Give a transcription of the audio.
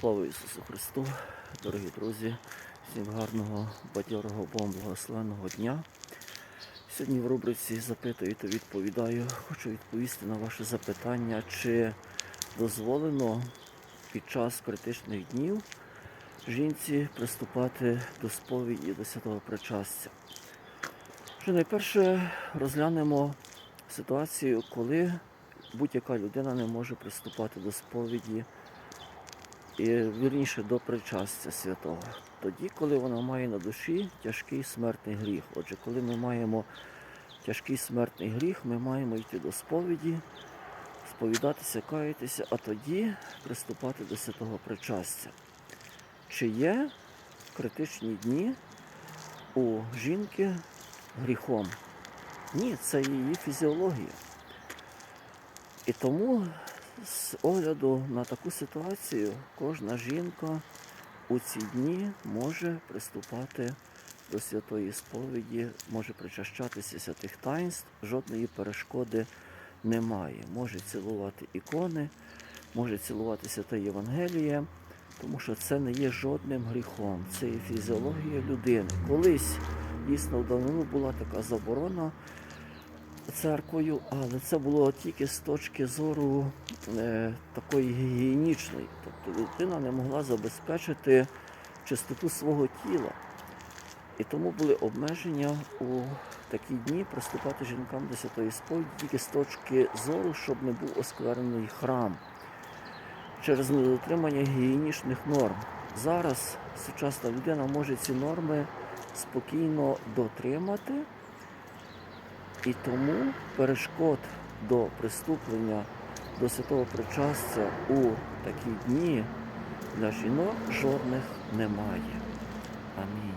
Слава Ісусу Христу, дорогі друзі, всім гарного, бадьорого, благословенного дня. Сьогодні в рубриці та відповідаю. Хочу відповісти на ваше запитання, чи дозволено під час критичних днів жінці приступати до сповіді до святого причастя. Що найперше розглянемо ситуацію, коли будь-яка людина не може приступати до сповіді вірніше до причастя святого. Тоді, коли вона має на душі тяжкий смертний гріх. Отже, коли ми маємо тяжкий смертний гріх, ми маємо йти до сповіді, сповідатися, каятися, а тоді приступати до святого причастя. Чи є критичні дні у жінки гріхом? Ні, це її фізіологія. І тому з огляду на таку ситуацію кожна жінка у ці дні може приступати до святої сповіді, може причащатися святих таїнств, жодної перешкоди немає. Може цілувати ікони, може цілувати святе Євангеліє, тому що це не є жодним гріхом, це є фізіологія людини. Колись дійсно в давнину була така заборона церквою, але це було тільки з точки зору е, такої гігієнічної. Тобто людина не могла забезпечити чистоту свого тіла. І тому були обмеження у такі дні приступати жінкам до святої сповіді тільки з точки зору, щоб не був осквернений храм через недотримання гігієнічних норм. Зараз сучасна людина може ці норми спокійно дотримати. І тому перешкод до приступлення до святого причастя у такі дні для жінок жодних немає. Амінь.